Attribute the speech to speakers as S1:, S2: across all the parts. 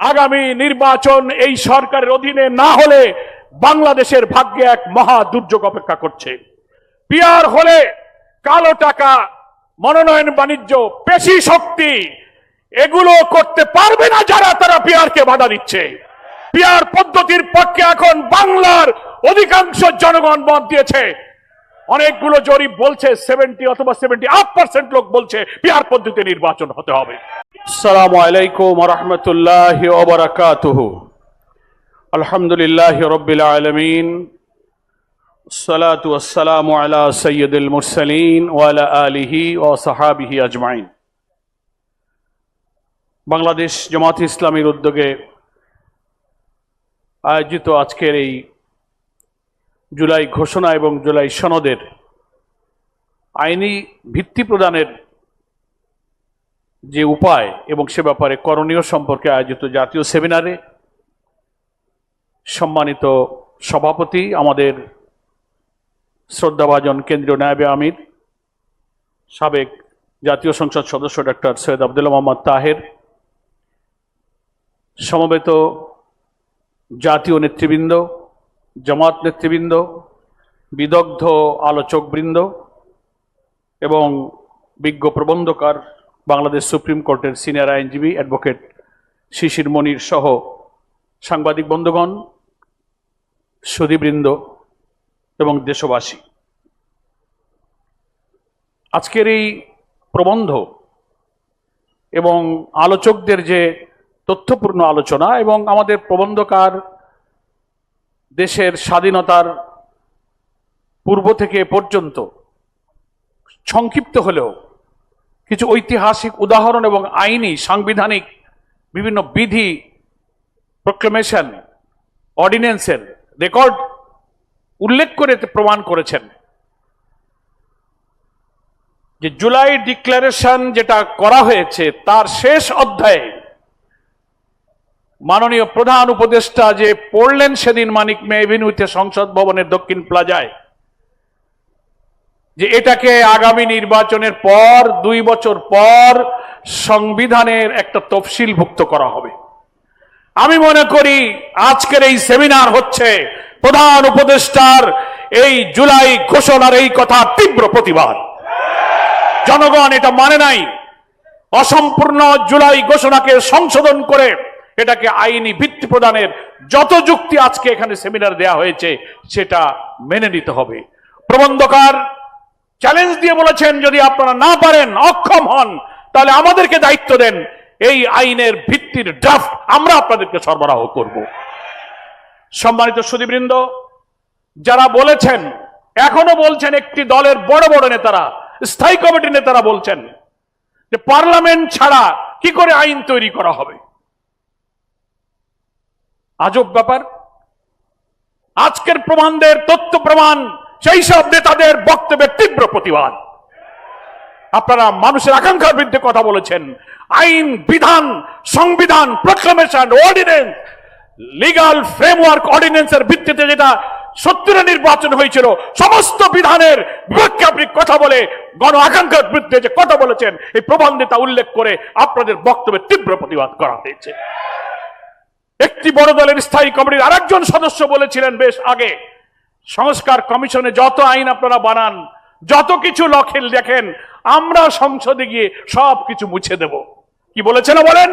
S1: আগামী নির্বাচন এই সরকারের অধীনে না হলে বাংলাদেশের ভাগ্যে এক মহা দুর্যোগ অপেক্ষা করছে। পিয়ার হলে কালো টাকা, মনোনয়ন বাণিজ্য, পেশি শক্তি, এগুলো করতে পারবে না যারা, তারা পিয়ারকে বাধা দিচ্ছে। পিয়ার পদ্ধতির পক্ষে এখন বাংলার অধিকাংশ জনগণ মত দিয়েছে। অনেকগুলো জরিপ বলছে সেভেন্টি অথবা সেভেন্টি আপ পার্সেন্ট লোক বলছে, পিয়ার পদ্ধতি নির্বাচন হতে হবে। আসসালামু আলাইকুম রহমতুল্লাহ ওবরাকাতুহ আলহামদুলিল্লাহ রব্বিল আলমিন الصلاة والسلام على سيد المرسلين وعلى آله وصحابه أجمعين বাংলাদেশ জামাত ইসলামীর উদ্যোগে আয়োজিত আজকের এই জুলাই ঘোষণা এবং জুলাই সনদের আইনি ভিত্তি প্রদানের যে উপায় এবং সে ব্যাপারে করণীয় সম্পর্কে আয়োজিত জাতীয় সেমিনারে সম্মানিত সভাপতি আমাদের শ্রদ্ধাভাজন কেন্দ্রীয় নায়বে আমির, সাবেক জাতীয় সংসদ সদস্য ডক্টর সৈয়দ আবদুল্লাহ মোহাম্মদ তাহের, সমবেত জাতীয় নেতৃবৃন্দ, জামাত নেতৃবৃন্দ, বিদগ্ধ আলোচকবৃন্দ এবং বিজ্ঞ প্রবন্ধকার বাংলাদেশ সুপ্রিম কোর্টের সিনিয়র আইনজীবী অ্যাডভোকেট শিশির মনির সহ সাংবাদিক বন্ধুগণ সুদীবৃন্দ এবং দেশবাসী। আজকের এই প্রবন্ধ এবং আলোচকদের যে তথ্যপূর্ণ আলোচনা এবং আমাদের প্রবন্ধকার দেশের স্বাধীনতার পূর্ব থেকে পর্যন্ত সংক্ষিপ্ত হলেও কিছু ঐতিহাসিক উদাহরণ এবং আইনি, সাংবিধানিক বিভিন্ন বিধি প্রক্লেমেশন অর্ডিন্যান্সের রেকর্ড উল্লেখ করে প্রমাণ করেছেন। যে জুলাই ডিক্লারেশন যেটা করা হয়েছে, তার শেষ অধ্যায়ে মাননীয় প্রধান উপদেষ্টা যে পড়লেন সেদিন মানিক মে এভিনিউতে সংসদ ভবনের দক্ষিণ প্লাজায় যে এটাকে আগামী নির্বাচনের পর, দুই বছর পর সংবিধানের একটা তফসিলভুক্ত করা হবে। আমি মনে করি আজকের এই সেমিনার হচ্ছে প্রধান উপদেষ্টার এই জুলাই ঘোষণার এই কথা তীব্র প্রতিবাদ। জনগণ এটা মানে নাই। অসম্পূর্ণ জুলাই ঘোষণাকে সংশোধন করে এটাকে আইনি ভিত্তি প্রদানের যত যুক্তি আজকে এখানে সেমিনার দেয়া হয়েছে, সেটা মেনে নিতে হবে। প্রবন্ধকার চ্যালেঞ্জ দিয়ে বলেছেন, যদি আপনারা না পারেন, অক্ষম হন, তাহলে আমাদেরকে দায়িত্ব দেন। এই আইনের ভিত্তির ড্রাফট আমরা আপনাদেরকে সরবরাহ করব। সম্মানিত সুদীবৃন্দ যারা বলেছেন, এখনও বলছেন, একটি দলের বড় বড় নেতারা, স্থায়ী কমিটির নেতারা বলছেন যে পার্লামেন্ট ছাড়া কি করে আইন তৈরি করা হবে? আজব ব্যাপার। আজকের প্রমাণদের তথ্য প্রমাণ সেই সব নেতাদের বক্তব্যের তীব্র প্রতিবাদ। আপনারা মানুষের আকাঙ্ক্ষার বিরুদ্ধে কথা বলেছেন। আইন, বিধান, সংবিধান প্রক্লামেশন অর্ডিনেন্স লিগাল ফ্রেমওয়ার্ক অর্ডিনেন্সের ভিত্তিতে যেটা সত্তরের নির্বাচন হয়েছিল, সমস্ত বিধানের বিপক্ষে আপনি কথা বলে গণ আকাঙ্ক্ষার বিরুদ্ধে যে কথা বলেছেন, এই প্রবন্ধে তা উল্লেখ করে আপনাদের বক্তব্যের তীব্র প্রতিবাদ করা হয়েছে। একটি বড় দলের স্থায়ী কমিটির আরেকজন সদস্য বলেছিলেন বেশ আগে সংস্কার কমিশনে যত আইন আপনারা বানান, যত কিছু লখেল দেখেন, আমরা সংসদে গিয়ে সব কিছু মুছে দেব। কি বলেছেন বলেন?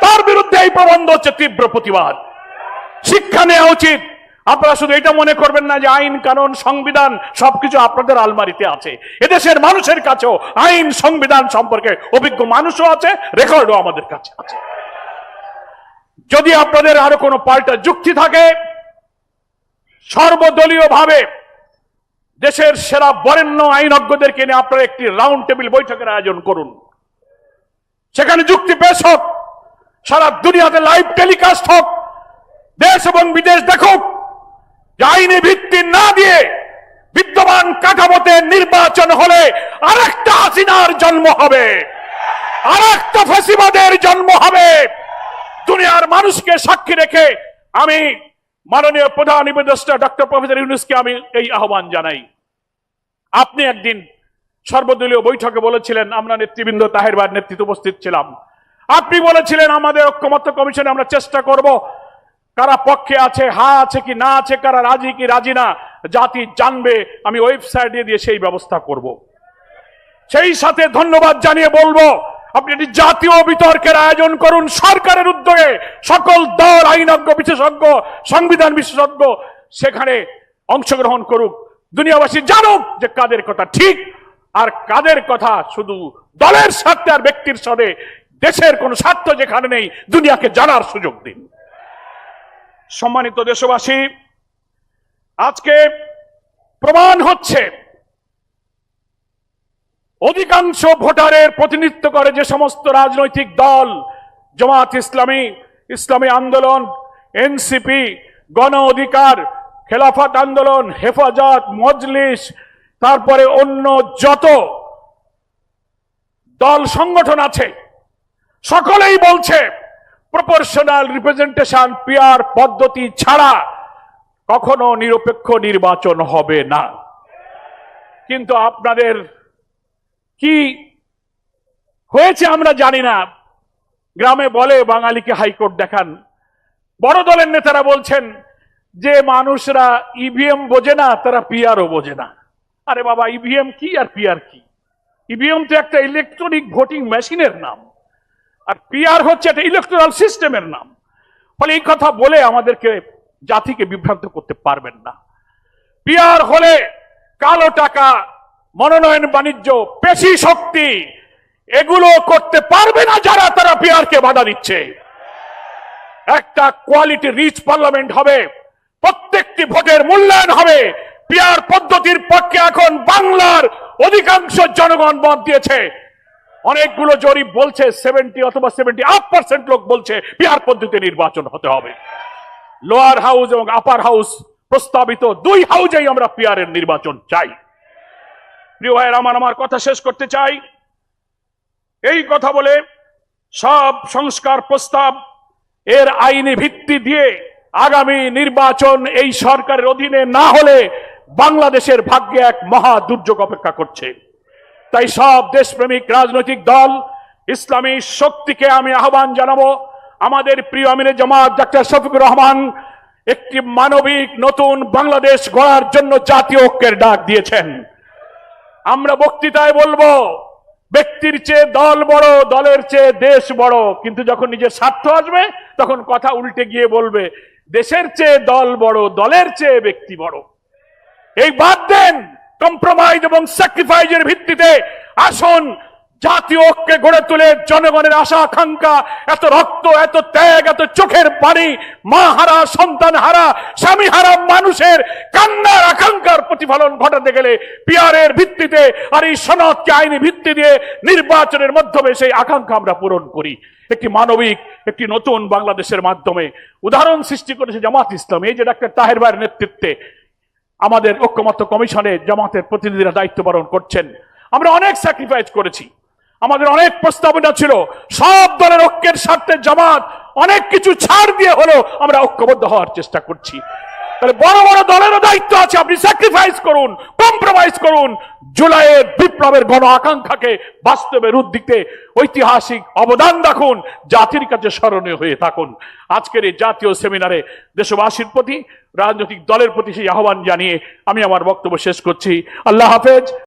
S1: তার বিরুদ্ধে এই প্রবন্ধ হচ্ছে তীব্র প্রতিবাদ। শিক্ষা নেওয়া উচিত। আপনারা শুধু এটা মনে করবেন না যে আইন কানুন, সংবিধান, সবকিছু আপনাদের আলমারিতে আছে। এদেশের মানুষের কাছেও আইন, সংবিধান সম্পর্কে অভিজ্ঞ মানুষও আছে, রেকর্ডও আমাদের কাছে আছে। যদি আপনাদের আরও কোনো পাল্টা যুক্তি থাকে সর্বদলীয় ভাবে দেশের সেরা বরেণ্য আইনজ্ঞদেরকে নিয়ে আপনারা একটি রাউন্ড টেবিল বৈঠকের আয়োজন করুন। সেখানে যুক্তি পেশ হোক, সারা দুনিয়াতে লাইভ টেলিকাস্ট হোক, দেশ এবং বিদেশ দেখুক, যে আইনি ভিত্তি না দিয়ে বিদ্যমান কাঠামোতে নির্বাচন হলে আরেকটা হাসিনার জন্ম হবে, আরেকটা ফেসিবাদের জন্ম হবে। দুনিয়ার মানুষকে সাক্ষী রেখে আমি মাননীয় প্রধান উপদেষ্টা ডক্টর প্রফেসর ইউনুসকে আমি এই আহ্বান জানাই। আপনি একদিন সর্বদলীয় বৈঠকে বলেছিলেন, আমরা নেতৃবৃন্দ তাহের বার নেতৃত্বে উপস্থিত ছিলাম। আপনি বলেছিলেন, আমাদের ঐক্যমত্য কমিশনে আমরা চেষ্টা করব, কারা পক্ষে আছে, হা আছে কি না আছে, কারা রাজি কি রাজি না, জাতি জানবে, আমি ওয়েবসাইটে দিয়ে সেই ব্যবস্থা করব। সেই সাথে ধন্যবাদ জানিয়ে বলব আপনি একটি জাতীয় বিতর্কের আয়োজন করুন সরকারের উদ্যোগে। সকল দল, আইনজ্ঞ, বিশেষজ্ঞ, সংবিধান বিশেষজ্ঞ সেখানে অংশগ্রহণ করুক। দুনিয়াবাসী জানুক যে কাদের কথা ঠিক আর কাদের কথা শুধু দলের স্বার্থে আর ব্যক্তির সাথে দেশের কোন স্বার্থ যেখানে নেই, দুনিয়াকে জানার সুযোগ দিন। সম্মানিত দেশবাসী, আজকে প্রমাণ হচ্ছে অধিকাংশ ভোটারের প্রতিনিধিত্ব করে যে সমস্ত রাজনৈতিক দল, জামাত ইসলামী ইসলামী আন্দোলন, এনসিপি, গণ অধিকার, খেলাফত আন্দোলন, হেফাজত, মজলিস, তারপরে অন্য যত দল সংগঠন আছে, সকলেই বলছে, প্রপোর্শনাল রিপ্রেজেন্টেশন পিয়ার পদ্ধতি ছাড়া কখনো নিরপেক্ষ নির্বাচন হবে না। কিন্তু আপনাদের কি হয়েছে আমরা জানি না। গ্রামে বলে বাঙালিকে হাইকোর্ট দেখান। বড় দলের নেতারা বলছেন যে মানুষরা ইভিএম বোঝে না, তারা পিআরও বোঝে না। আরে বাবা ইভিএম কি আর পিআর কি? ইভিএম তো একটা ইলেকট্রনিক ভোটিং মেশিনের নাম। আর পিআর হচ্ছে একটা ইলেকট্রাল সিস্টেমের নাম। ফলে এই কথা বলে আমাদেরকে জাতিকে বিভ্রান্ত করতে পারবেন না। পিআর হলে কালো টাকা মনোনয়ন বাণিজ্য, পেশি শক্তি, এগুলো করতে পারবে না যারা, তারা পিআরকে বাধা দিচ্ছে। একটা কোয়ালিটি রিচ পার্লামেন্ট হবে, প্রত্যেকটি ভোটের মূল্যায়ন হবে। পিআর পদ্ধতির পক্ষে এখন বাংলার অধিকাংশ জনগণ মত দিয়েছে। অনেকগুলো জরিপ বলছে সেভেন্টি অথবা সেভেন্টি আপ পার্সেন্ট লোক বলছে পিআর পদ্ধতি নির্বাচন হতে হবে। লোয়ার হাউস এবং আপার হাউস প্রস্তাবিত দুই হাউজেই আমরা পিআর এর নির্বাচন চাই। প্রিয় ভাইয়ের, আমার আমার কথা শেষ করতে চাই। এই কথা বলে সব সংস্কার প্রস্তাব এর আইনি ভিত্তি দিয়ে আগামী নির্বাচন এই সরকারের অধীনে না হলে বাংলাদেশের ভাগ্যে এক মহা দুর্যোগ অপেক্ষা করছে। তাই সব দেশপ্রেমিক রাজনৈতিক দল, ইসলামী শক্তিকে আমি আহ্বান জানাব। আমাদের প্রিয় আমিরে জামাত, ডাক্তার শফিকুর রহমান একটি মানবিক নতুন বাংলাদেশ গড়ার জন্য জাতীয় ঐক্যের ডাক দিয়েছেন। আমরা বক্তৃতায় বলব, ব্যক্তির চেয়ে দল বড়, দলের চেয়ে দেশ বড়। কিন্তু যখন নিজের স্বার্থ আসবে, তখন কথা উল্টে গিয়ে বলবে, দেশের চেয়ে দল বড়, দলের চেয়ে ব্যক্তি বড়। এই বাদ দেন কম্প্রোমাইজ এবং স্যাক্রিফাইজের ভিত্তিতে আসুন জাতীয় ঐক্যে গড়ে তুলে জনগণের আশা, আকাঙ্ক্ষা, এত রক্ত, এত ত্যাগ, এত চোখের পানি, মা হারা, সন্তান হারা, স্বামী হারা, মানুষের কান্নার, আকাঙ্ক্ষার প্রতিফলন ঘটাতে গেলে পিয়ারের ভিত্তিতে আর এই সনদকে আইনি ভিত্তি দিয়ে নির্বাচনের মাধ্যমে সেই আকাঙ্ক্ষা আমরা পূরণ করি। একটি মানবিক, একটি নতুন বাংলাদেশের মাধ্যমে উদাহরণ সৃষ্টি করেছে জামাত ইসলাম। এই যে ডাক্তার তাহের ভাইয়ের নেতৃত্বে আমাদের ঐক্যমত্য কমিশনে জামাতের প্রতিনিধিরা দায়িত্ব পালন করছেন। আমরা অনেক স্যাক্রিফাইস করেছি। আমাদের অনেক প্রস্তাবনা ছিল। সব দলের ঐক্যের স্বার্থে জামাত অনেক কিছু ছাড় দিয়ে হলেও আমরা ঐক্যবদ্ধ হওয়ার চেষ্টা করছি। তাহলে বড় বড় দলেরও দায়িত্ব আছে, আপনি স্যাক্রিফাইস করুন কম্প্রোমাইজ করুন। জুলাইয়ের বিপ্লবের গণ আকাঙ্ক্ষাকে বাস্তবে রূপ দিতে ঐতিহাসিক অবদান রাখুন, জাতির কাছে স্মরণীয় হয়ে থাকুন। আজকের এই জাতীয় সেমিনারে দেশবাসীর প্রতি, রাজনৈতিক দলের প্রতি সেই আহ্বান জানিয়ে আমি আমার বক্তব্য শেষ করছি। আল্লাহ হাফেজ।